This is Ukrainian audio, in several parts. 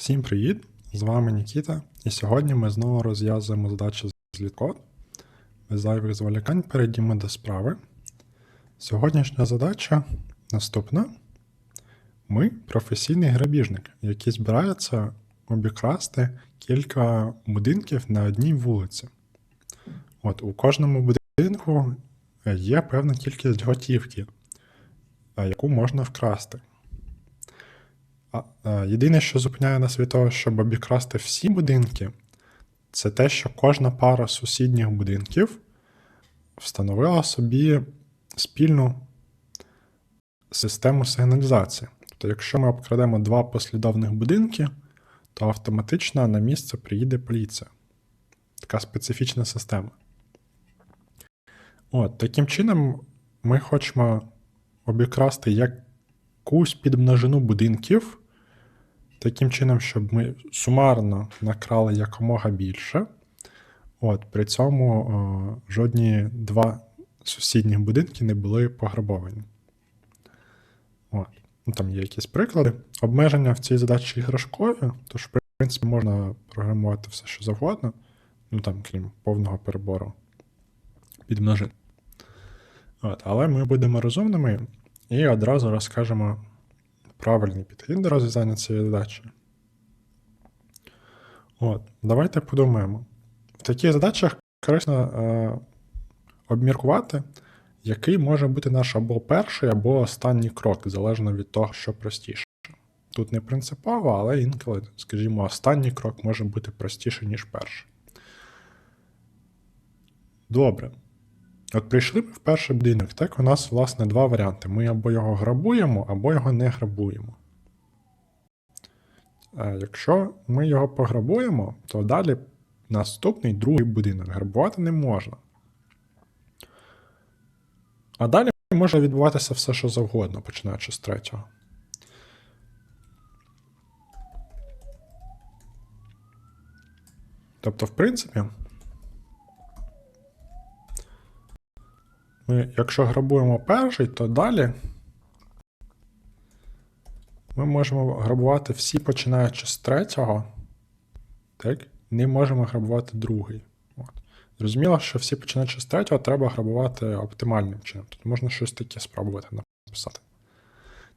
Всім привіт! З вами Нікіта, і сьогодні ми знову розв'язуємо задачі з літкод. Без зайвих зволікань перейдімо до справи. Сьогоднішня задача наступна. Ми професійний грабіжник, який збирається обікрасти кілька будинків на одній вулиці. От у кожному будинку є певна кількість готівки, яку можна вкрасти. Е, Єдине, що зупиняє нас від того, щоб обікрасти всі будинки, це те, що кожна пара сусідніх будинків встановила собі спільну систему сигналізації. Тобто, якщо ми обкрадемо два послідовних будинки, то автоматично на місце приїде поліція. Така специфічна система. От, таким чином, ми хочемо обікрасти якусь підмножину будинків, таким чином, щоб ми сумарно накрали якомога більше. От, при цьому о, жодні два сусідніх будинки не були пограбовані. От. Ну, там є якісь приклади. Обмеження в цій задачі іграшкові, тож, в принципі, можна програмувати все, що завгодно, ну там, крім повного перебору підмножин. От, але ми будемо розумними і одразу розкажемо правильний підхід до розв'язання цієї задачі. От, давайте подумаємо. В таких задачах корисно е, обміркувати, який може бути наш або перший, або останній крок, залежно від того, що простіше. Тут не принципово, але інколи, скажімо, останній крок може бути простіший, ніж перший. Добре. От прийшли ми в перший будинок, так у нас, власне, два варіанти. Ми або його грабуємо, або його не грабуємо. А якщо ми його пограбуємо, то далі наступний другий будинок грабувати не можна. А далі може відбуватися все, що завгодно, починаючи з третього. Тобто, в принципі, ми, якщо грабуємо перший, то далі ми можемо грабувати всі, починаючи з третього, так? Не можемо грабувати другий. От. Зрозуміло, що всі починаючи з третього, треба грабувати оптимальним чином. Тут можна щось таке спробувати написати.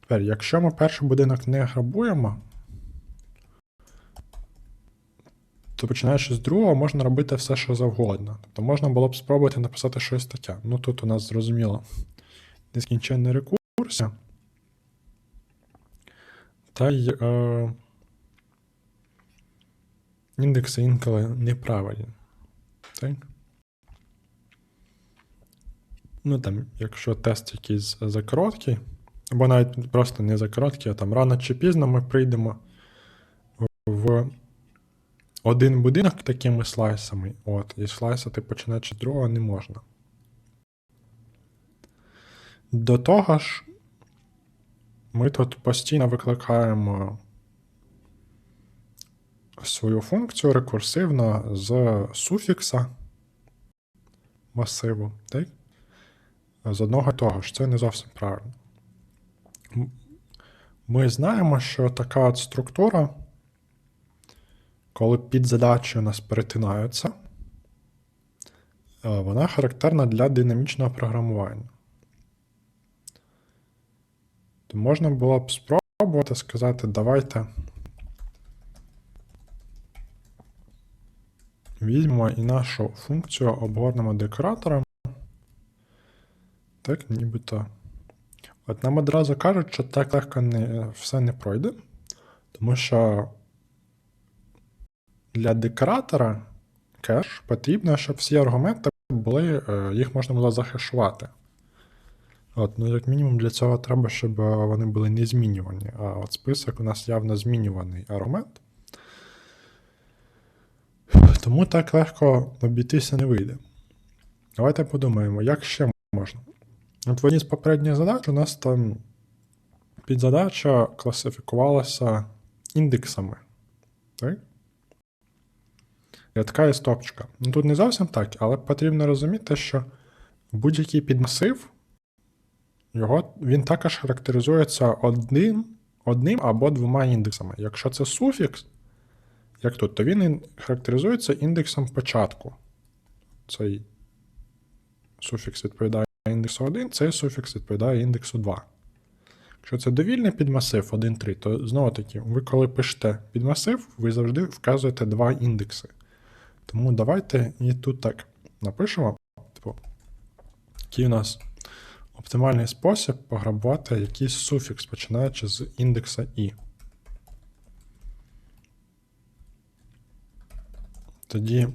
Тепер, якщо ми перший будинок не грабуємо, то починаючи з другого, можна робити все, що завгодно. Тобто можна було б спробувати написати щось таке. Ну тут у нас зрозуміло нескінченний рекурсія. Та й е, індекси інколи неправильні. Так? Ну там, якщо тест якийсь закороткий, або навіть просто не закороткий, а там рано чи пізно ми прийдемо в один будинок такими слайсами, от, і слайсити починаючи з другого не можна. До того ж, ми тут постійно викликаємо свою функцію рекурсивно з суфікса масиву, так? З одного того ж, це не зовсім правильно. Ми знаємо, що така от структура, коли підзадачі у нас перетинаються, е, вона характерна для динамічного програмування. То можна було б спробувати сказати, давайте візьмемо і нашу функцію обгорнемо декоратором. Так, нібито. От нам одразу кажуть, що так легко не, все не пройде, тому що для декоратора кеш потрібно, щоб всі аргументи були, е, їх можна було захешувати. От, ну, як мінімум, для цього треба, щоб е, вони були не змінювані. А от список у нас явно змінюваний аргумент. Тому так легко обійтися не вийде. Давайте подумаємо, як ще можна. От в одній з попередніх задач у нас там підзадача класифікувалася індексами. Так? Рядка і стопчика. Ну тут не зовсім так, але потрібно розуміти, що будь-який підмасив, його, він також характеризується одним, одним або двома індексами. Якщо це суфікс, як тут, то він характеризується індексом початку. Цей суфікс відповідає індексу 1, цей суфікс відповідає індексу 2. Якщо це довільний підмасив 1, 3, то знову таки, ви коли пишете підмасив, ви завжди вказуєте два індекси. Тому давайте і тут так напишемо, типу, який у нас оптимальний спосіб пограбувати якийсь суфікс, починаючи з індекса і. Тоді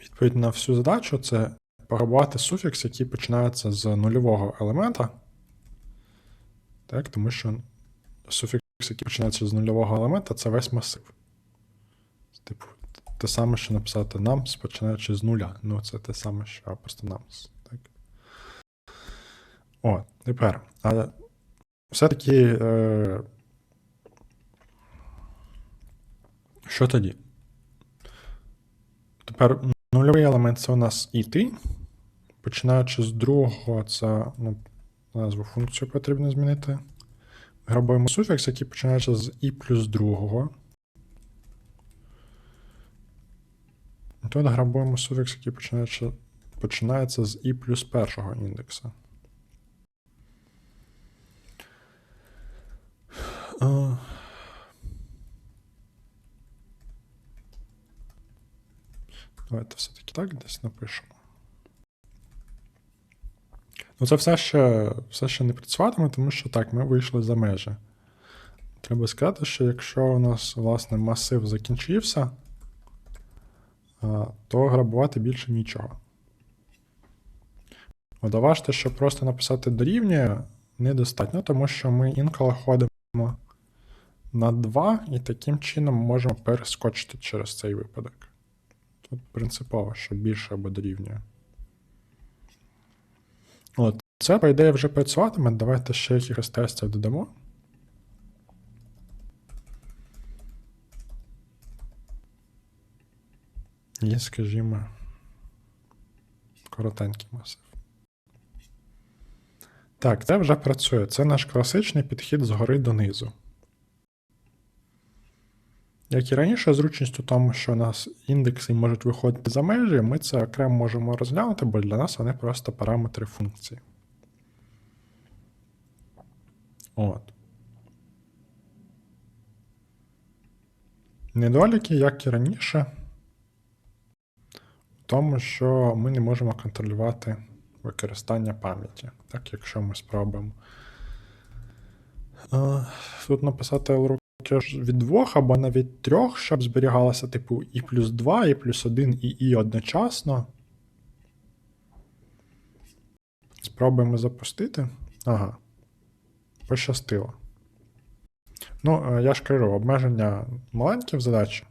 відповідь на всю задачу це пограбувати суфікс, який починається з нульового елемента. Так, тому що суфікс, який починається з нульового елемента, це весь масив. Типу, те саме, що написати nam's, починаючи з нуля. Ну, це те саме, що просто nam's. Так. О, тепер. Але все-таки. Е, що тоді? Тепер нульовий елемент це у нас іти. Починаючи з другого, це ну, назву функцію потрібно змінити. Грабуємо суфікс, який починається з і плюс другого. Тут грабуємо суфікс, який починається, починається з і плюс першого індекса. Давайте все-таки так десь напишемо. Ну, це все ще, все ще не працюватиме, тому що так, ми вийшли за межі. Треба сказати, що якщо у нас, власне, масив закінчився, то грабувати більше нічого. От, а важте, що просто написати дорівнює недостатньо, тому що ми інколи ходимо на 2 і таким чином можемо перескочити через цей випадок. Тут принципово, що більше або дорівнює. Це, по ідеї, вже працюватиме. Давайте ще якихось тестів додамо. І, скажімо, коротенький масив. Так, це вже працює. Це наш класичний підхід згори донизу. Як і раніше, зручність у тому, що у нас індекси можуть виходити за межі, ми це окремо можемо розглянути, бо для нас вони просто параметри функції. От. Недоліки, як і раніше, в тому, що ми не можемо контролювати використання пам'яті. Так, якщо ми спробуємо. Тут написати LRU від двох або навіть трьох, щоб зберігалося, типу, і плюс 2, і плюс 1, і і одночасно. Спробуємо запустити. Ага. Пощастило. Ну, е, я ж кажу, обмеження маленькі в задачі.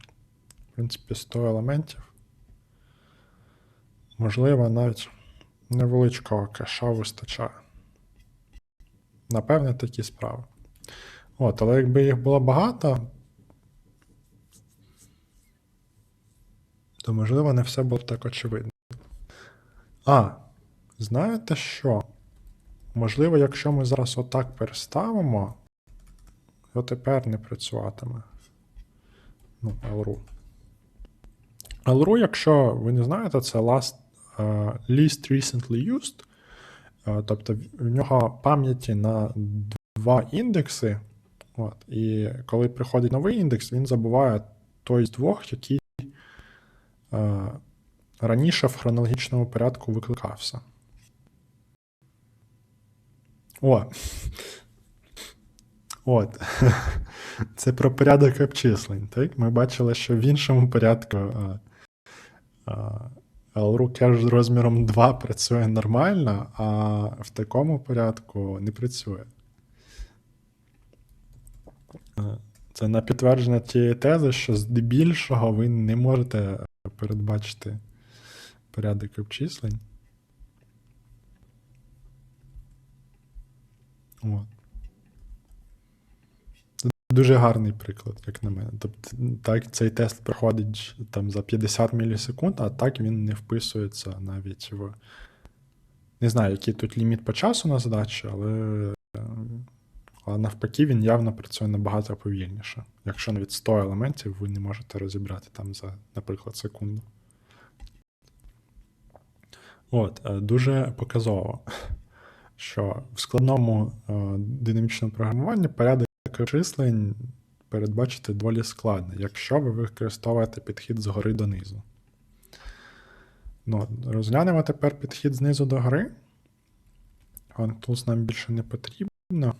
В принципі, 100 елементів. Можливо, навіть невеличкого кеша вистачає. Напевне, такі справи. От, але якби їх було багато, то можливо не все було так очевидно. А, знаєте що? Можливо, якщо ми зараз отак переставимо, то тепер не працюватиме. Ну, LRU. LRU, якщо ви не знаєте, це last, uh, least recently used. Uh, тобто в нього пам'яті на два індекси. От, І коли приходить новий індекс, він забуває той з двох, який е, раніше в хронологічному порядку викликався. О. От. Це про порядок обчислень. Так? Ми бачили, що в іншому порядку е, е, LRU з розміром 2 працює нормально, а в такому порядку не працює. Це на підтвердження тієї тези, що здебільшого ви не можете передбачити порядок обчислень. Це Дуже гарний приклад, як на мене. Тобто, так, цей тест проходить там за 50 мілісекунд, а так він не вписується навіть в. Не знаю, який тут ліміт по часу на задачі, але. а навпаки, він явно працює набагато повільніше. Якщо навіть 100 елементів ви не можете розібрати там за, наприклад, секунду. От, е, дуже показово, що в складному е, динамічному програмуванні порядок числень передбачити доволі складно, якщо ви використовуєте підхід згори донизу. Ну, розглянемо тепер підхід знизу до гори. OneTools нам більше не потрібно.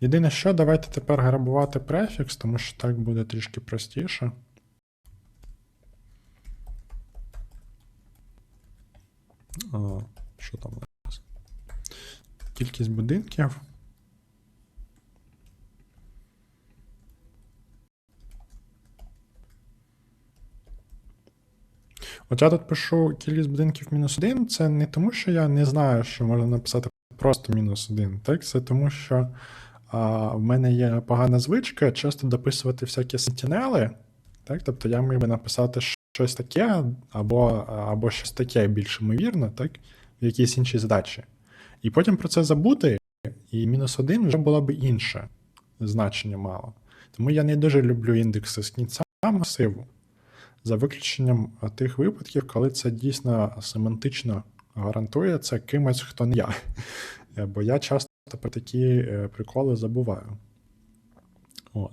Єдине що, давайте тепер грабувати префікс, тому що так буде трішки простіше. А, що там? Кількість будинків. От я тут пишу кількість будинків мінус один. Це не тому, що я не знаю, що можна написати просто мінус один. Так, це тому, що а, в мене є погана звичка часто дописувати всякі сентінели. Так, тобто я міг би написати щось таке, або, або щось таке більш ймовірно, так, в якійсь іншій задачі. І потім про це забути, і мінус один вже було б інше значення мало. Тому я не дуже люблю індекси з кінця масиву за виключенням тих випадків, коли це дійсно семантично гарантує це кимось, хто не я. Е, Бо я часто про такі е, приколи забуваю. От.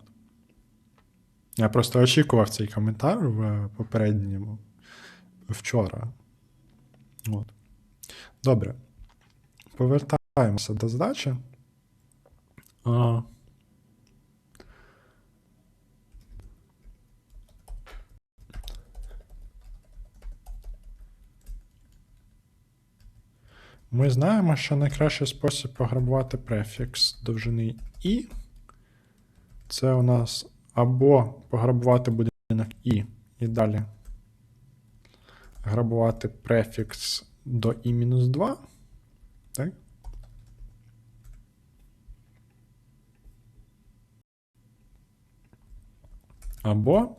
Я просто очікував цей коментар в попередньому вчора. От. Добре. Повертаємося до задачі. А, Ми знаємо, що найкращий спосіб пограбувати префікс довжини і. Це у нас або пограбувати будинок і, і далі грабувати префікс до і-2. Так? Або е,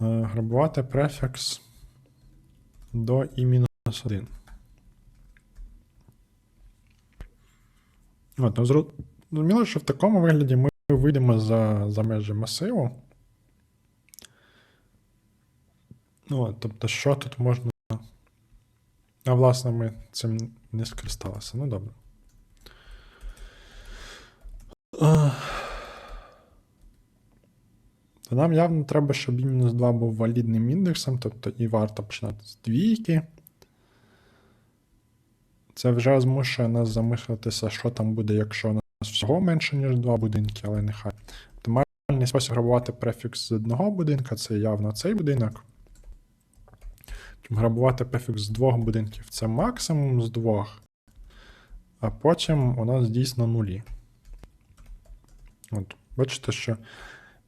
грабувати префікс до і-1. От, ну, зрозуміло, що в такому вигляді ми вийдемо за, за межі масиву. Ну, от, тобто, що тут можна. А, власне, ми цим не скористалися. Ну, добре. А, То нам явно треба, щоб і-2 був валідним індексом, тобто і варто починати з двійки. Це вже змушує нас замислитися, що там буде, якщо у нас всього менше, ніж два будинки, але нехай. Оптимальний спосіб грабувати префікс з одного будинка це явно цей будинок. Грабувати префікс з двох будинків це максимум з двох. А потім у нас дійсно нулі. От, Бачите, що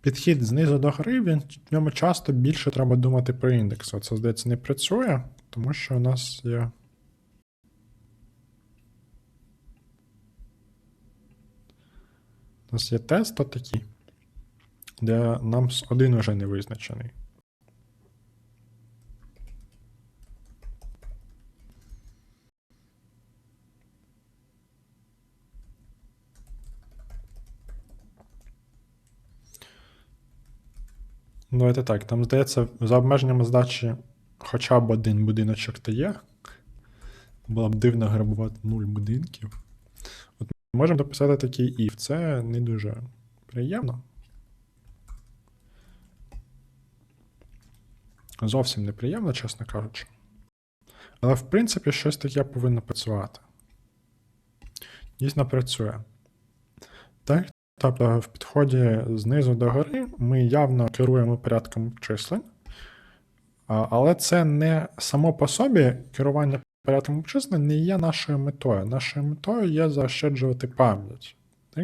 підхід знизу до гри, він, в ньому часто більше треба думати про індекс. Оце, здається, не працює, тому що у нас є. У нас є тест отакий, де нам один уже не визначений. Давайте так, там здається, за обмеженнями здачі хоча б один будиночок то є. Було б дивно грабувати нуль будинків. От ми можемо дописати такий if. Це не дуже приємно. Зовсім неприємно, чесно кажучи. Але, в принципі, щось таке повинно працювати. Дійсно працює. Так, тобто в підході знизу до гори ми явно керуємо порядком числень. Але це не само по собі керування порядком числень не є нашою метою. Нашою метою є заощаджувати пам'ять.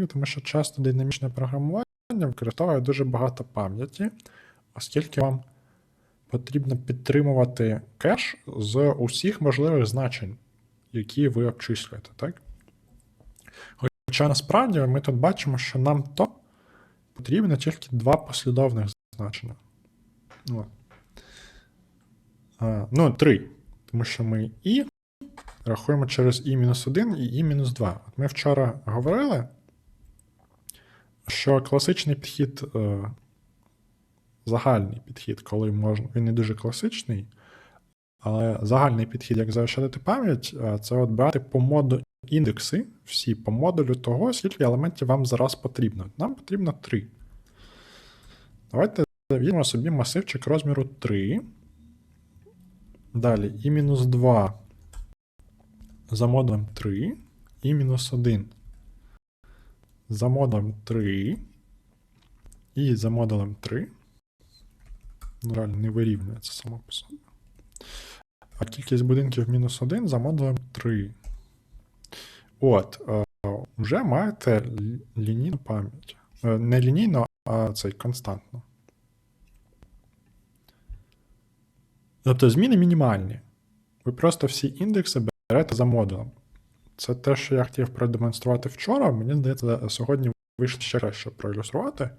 Тому що часто динамічне програмування використовує дуже багато пам'яті, оскільки вам потрібно підтримувати кеш з усіх можливих значень, які ви обчислюєте. Так? Хоча насправді ми тут бачимо, що нам то потрібно тільки два послідовних значення. От. А, ну, три. Тому що ми і рахуємо через і-1 і і-2. От ми вчора говорили, що класичний підхід, е, загальний підхід, коли можна, він не дуже класичний, але загальний підхід, як заощадити пам'ять, е, це от брати по моду індекси, всі по модулю того, скільки елементів вам зараз потрібно. Нам потрібно 3. Давайте візьмемо собі масивчик розміру 3. Далі і мінус 2 за модулем 3, і мінус 1 за модулем 3, і за модулем 3. На жаль, не вирівнюється само по собі. А кількість будинків мінус 1 за модулем 3. От, е, вже маєте лінійну пам'ять. Е, Не лінійну, а цей константну. Тобто зміни мінімальні. Ви просто всі індекси берете за модулем. Це те, що я хотів продемонструвати вчора. Мені здається, сьогодні вийшло ще краще проілюструвати.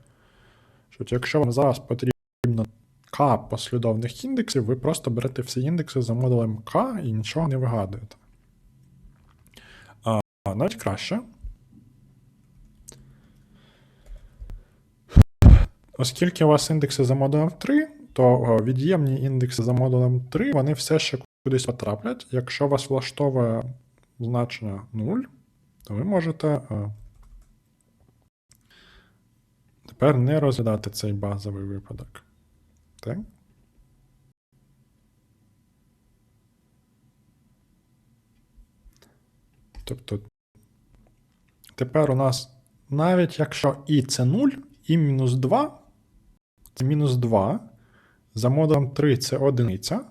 Що якщо вам зараз потрібно К послідовних індексів, ви просто берете всі індекси за модулем К і нічого не вигадуєте. А навіть краще. Оскільки у вас індекси за модулем 3, то від'ємні індекси за модулем 3 вони все ще кудись потраплять. Якщо вас влаштовує значення 0, то ви можете е, тепер не розглядати цей базовий випадок. Так? Тобто тепер у нас навіть якщо і це 0, і мінус 2, це мінус 2, за модулем 3 це одиниця.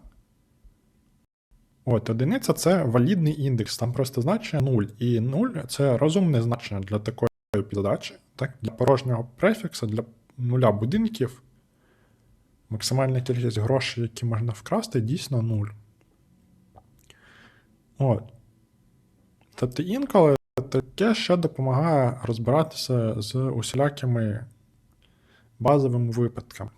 От, одиниця це валідний індекс, там просто значення 0. І 0 це розумне значення для такої задачі. Так? Для порожнього префікса, для нуля будинків. Максимальна кількість грошей, які можна вкрасти, дійсно 0. От. Тобто інколи таке ще допомагає розбиратися з усілякими базовими випадками.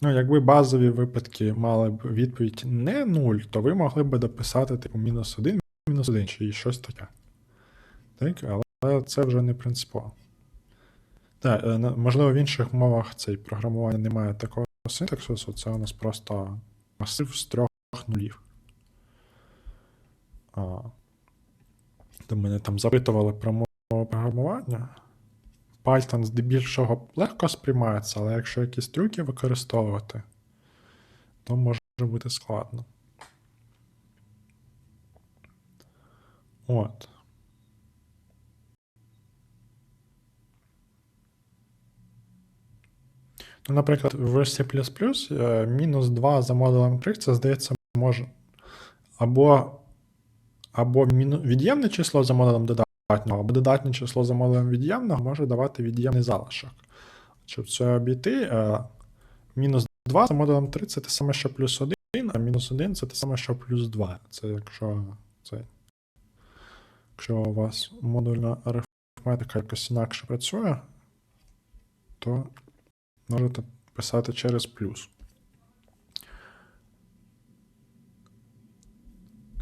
Ну, якби базові випадки мали б відповідь не 0, то ви могли б дописати типу мінус 1, мінус 1 чи щось таке. Так, але це вже не принципово. Так, е, можливо, в інших мовах цей програмування немає такого синтаксису, це у нас просто масив з трьох нулів. А, мене там запитували про мову програмування. Python здебільшого легко сприймається, але якщо якісь трюки використовувати, то може бути складно. От. Ну, наприклад, в C е, мінус 2 за модулем 3, це здається, може. Або, або від'ємне число за модулем додатнього, або додатнє число за модулем від'ємного може давати від'ємний залишок. Щоб це обійти, е, мінус 2 за модулем 3 це те саме, що плюс 1, а мінус 1 це те саме, що плюс 2. Це якщо це, якщо у вас модульна арифметика якось інакше працює, то можете писати через плюс.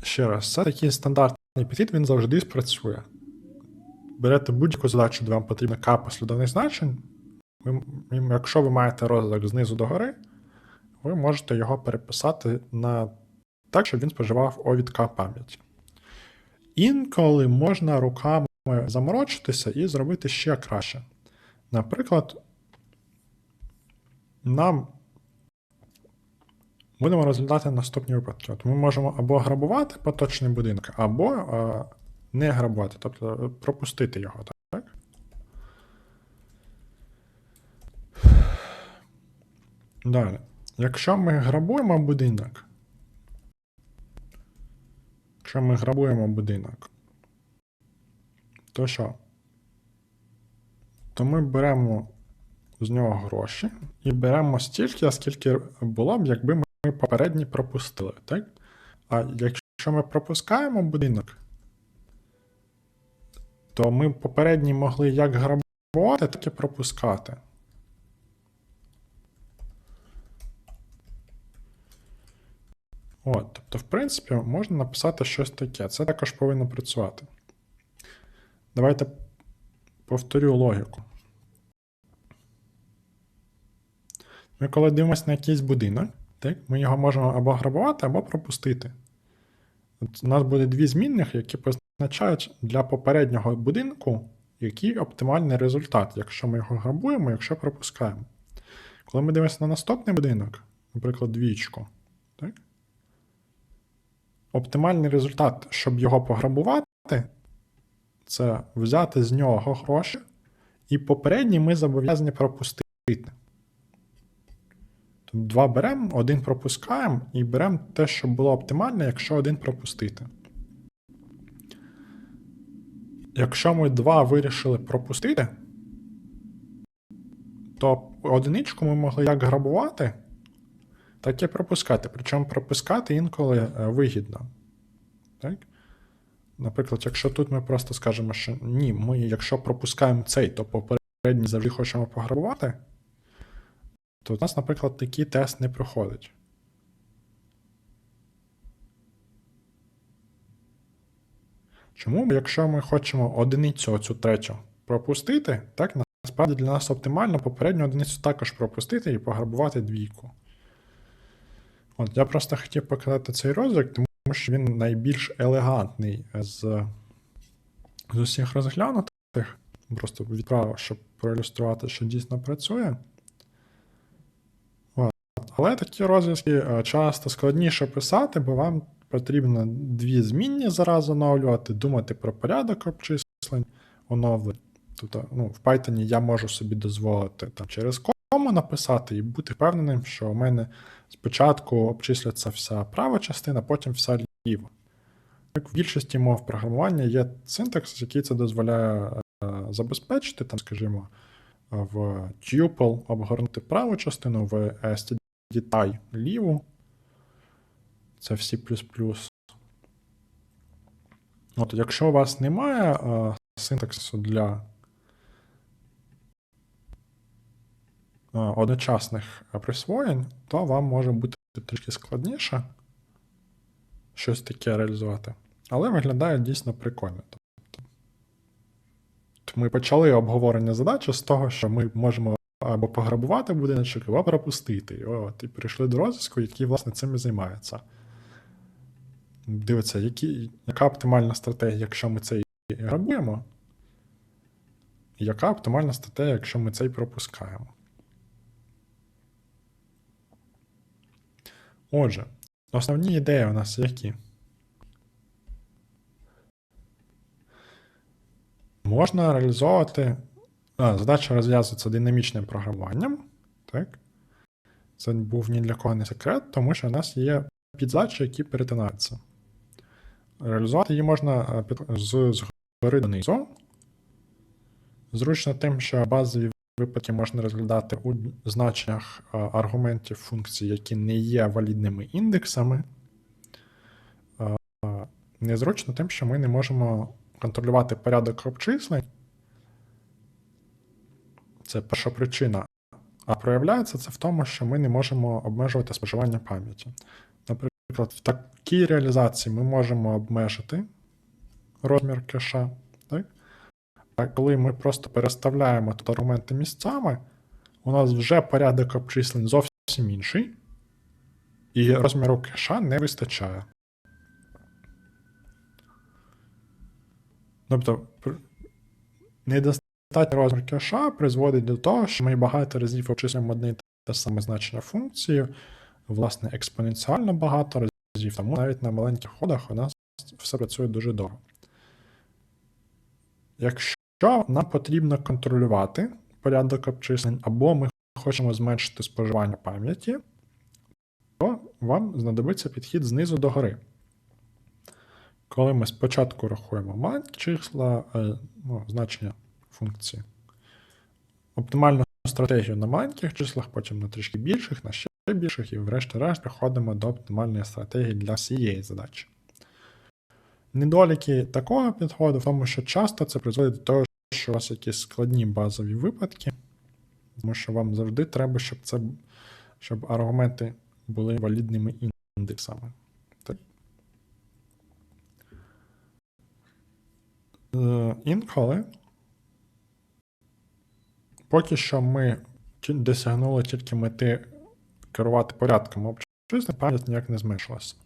Ще раз, це такий стандартний підхід, він завжди спрацює. Берете будь-яку задачу, де вам потрібно К послідовних значень. Ви, якщо ви маєте розвиток знизу до гори, ви можете його переписати на так, щоб він споживав О від К пам'яті. Інколи можна руками заморочитися і зробити ще краще. Наприклад, нам будемо розглядати наступні випадки. От ми можемо або грабувати поточний будинок, або е, не грабувати, тобто пропустити його. Так? Далі. Якщо ми грабуємо будинок, якщо ми грабуємо будинок, то що? То ми беремо з нього гроші і беремо стільки, скільки було б, якби ми попередні пропустили. Так? А якщо ми пропускаємо будинок, то ми попередні могли як грабувати, так і пропускати. От, тобто, в принципі, можна написати щось таке. Це також повинно працювати. Давайте повторю логіку. Ми коли дивимося на якийсь будинок, так, ми його можемо або грабувати, або пропустити. От у нас буде дві змінних, які позначають для попереднього будинку, який оптимальний результат, якщо ми його грабуємо, якщо пропускаємо. Коли ми дивимося на наступний будинок, наприклад, двічку, так? оптимальний результат, щоб його пограбувати, це взяти з нього гроші, і попередній ми зобов'язані пропустити. Два беремо, один пропускаємо і беремо те, що було оптимальне, якщо один пропустити. Якщо ми два вирішили пропустити, то одиничку ми могли як грабувати, так і пропускати. Причому пропускати інколи е, вигідно. Так? Наприклад, якщо тут ми просто скажемо, що ні, ми, якщо пропускаємо цей, то попередній завжди хочемо пограбувати, то у нас, наприклад, такий тест не проходить. Чому? Якщо ми хочемо одиницю оцю третю пропустити, так насправді для нас оптимально попередню одиницю також пропустити і пограбувати двійку. От, я просто хотів показати цей розвиток, тому що він найбільш елегантний з, з усіх розглянутих. Просто відправив, щоб проілюструвати, що дійсно працює. Але такі розв'язки е, часто складніше писати, бо вам потрібно дві змінні зараз оновлювати, думати про порядок обчислень оновлень. Тобто, ну, в Python я можу собі дозволити там, через кому написати і бути впевненим, що у мене спочатку обчислюється вся права частина, потім вся ліва. Так, в більшості мов програмування є синтакс, який це дозволяє е, забезпечити, там, скажімо, в tuple обгорнути праву частину, в stdti ліву. Це в C++. От, якщо у вас немає е, синтаксису для е, одночасних присвоєнь, то вам може бути трішки складніше щось таке реалізувати. Але виглядає дійсно прикольно. Тобто, ми почали обговорення задачі з того, що ми можемо або пограбувати будиночок, або пропустити. От, і перейшли до розвитку, який, власне, цим і займається. Дивиться, які, яка оптимальна стратегія, якщо ми цей грабуємо, яка оптимальна стратегія, якщо ми цей пропускаємо. Отже, основні ідеї у нас які? Можна реалізовувати. Задача розв'язується динамічним програмуванням. Так? Це був ні для кого не секрет, тому що у нас є підзадачі, які перетинаються. Реалізувати її можна з згори донизу. Зручно тим, що базові випадки можна розглядати у значеннях аргументів функцій, які не є валідними індексами. Незручно тим, що ми не можемо контролювати порядок обчислень. Це перша причина. А проявляється це в тому, що ми не можемо обмежувати споживання пам'яті. Наприклад, в такій реалізації ми можемо обмежити розмір кеша. Так? А коли ми просто переставляємо тут аргументи місцями, у нас вже порядок обчислень зовсім інший, і розміру кеша не вистачає. Тобто, недостатній розмір кеша призводить до того, що ми багато разів обчислюємо одне те саме значення функції, власне, експоненціально багато разів, тому навіть на маленьких ходах у нас все працює дуже довго. Якщо нам потрібно контролювати порядок обчислень, або ми хочемо зменшити споживання пам'яті, то вам знадобиться підхід знизу до гори. Коли ми спочатку рахуємо маленькі числа, е, ну, значення функції. Оптимальну стратегію на маленьких числах, потім на трішки більших, на ще більших, і врешті-решт приходимо до оптимальної стратегії для всієї задачі. Недоліки такого підходу, в тому що часто це призводить до того, що у вас якісь складні базові випадки, тому що вам завжди треба, щоб це, щоб аргументи були валідними індексами. Так? Е, інколи поки що ми досягнули тільки мети керувати порядком обчислень, пам'ять ніяк не зменшилася.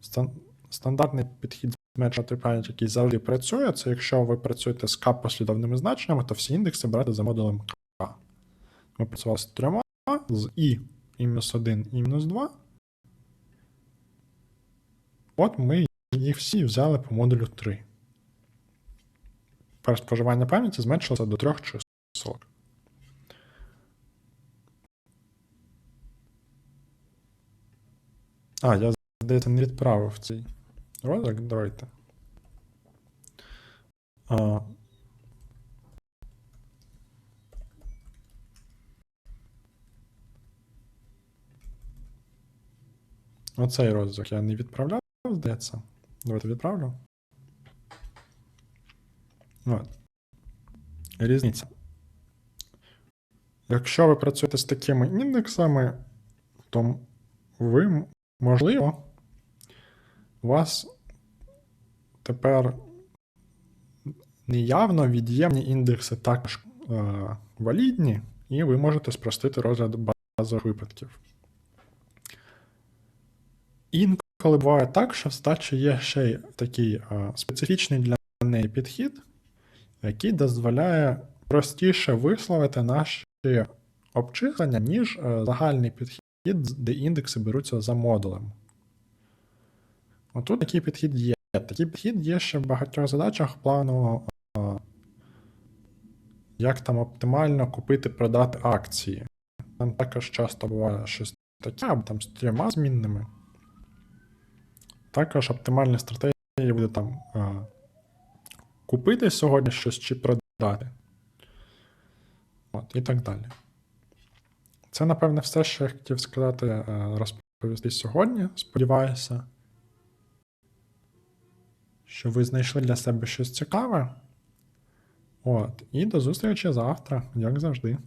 Стан- стандартний підхід зменшувати пам'ять, який завжди працює, це якщо ви працюєте з k послідовними значеннями, то всі індекси брати за модулем k. Ми працювали з трьома, з і, і мінус 1, і мінус 2. От ми їх всі взяли по модулю 3. Тепер споживання пам'яті зменшилося до трьох чисел. А, я, здається, не відправив цей розвиток. Давайте. А, оцей розвиток я не відправляв, здається. Давайте відправлю. От. Різниця. Якщо ви працюєте з такими індексами, то ви, можливо, вас тепер неявно від'ємні індекси також е, валідні, і ви можете спростити розгляд базових випадків. Інколи буває так, що в здачі є ще й такий е, специфічний для неї підхід, який дозволяє простіше висловити наші обчислення, ніж е, загальний підхід, де індекси беруться за модулем. Отут такий підхід є. Такий підхід є ще в багатьох задачах плану, як там оптимально купити, продати акції. Там також часто буває щось таке, або там з трьома змінними. Також оптимальна стратегія буде там купити сьогодні щось чи продати. От, і так далі. Це, напевне, все, що я хотів сказати, е, розповісти сьогодні. Сподіваюся, що ви знайшли для себе щось цікаве. От, і до зустрічі завтра, як завжди.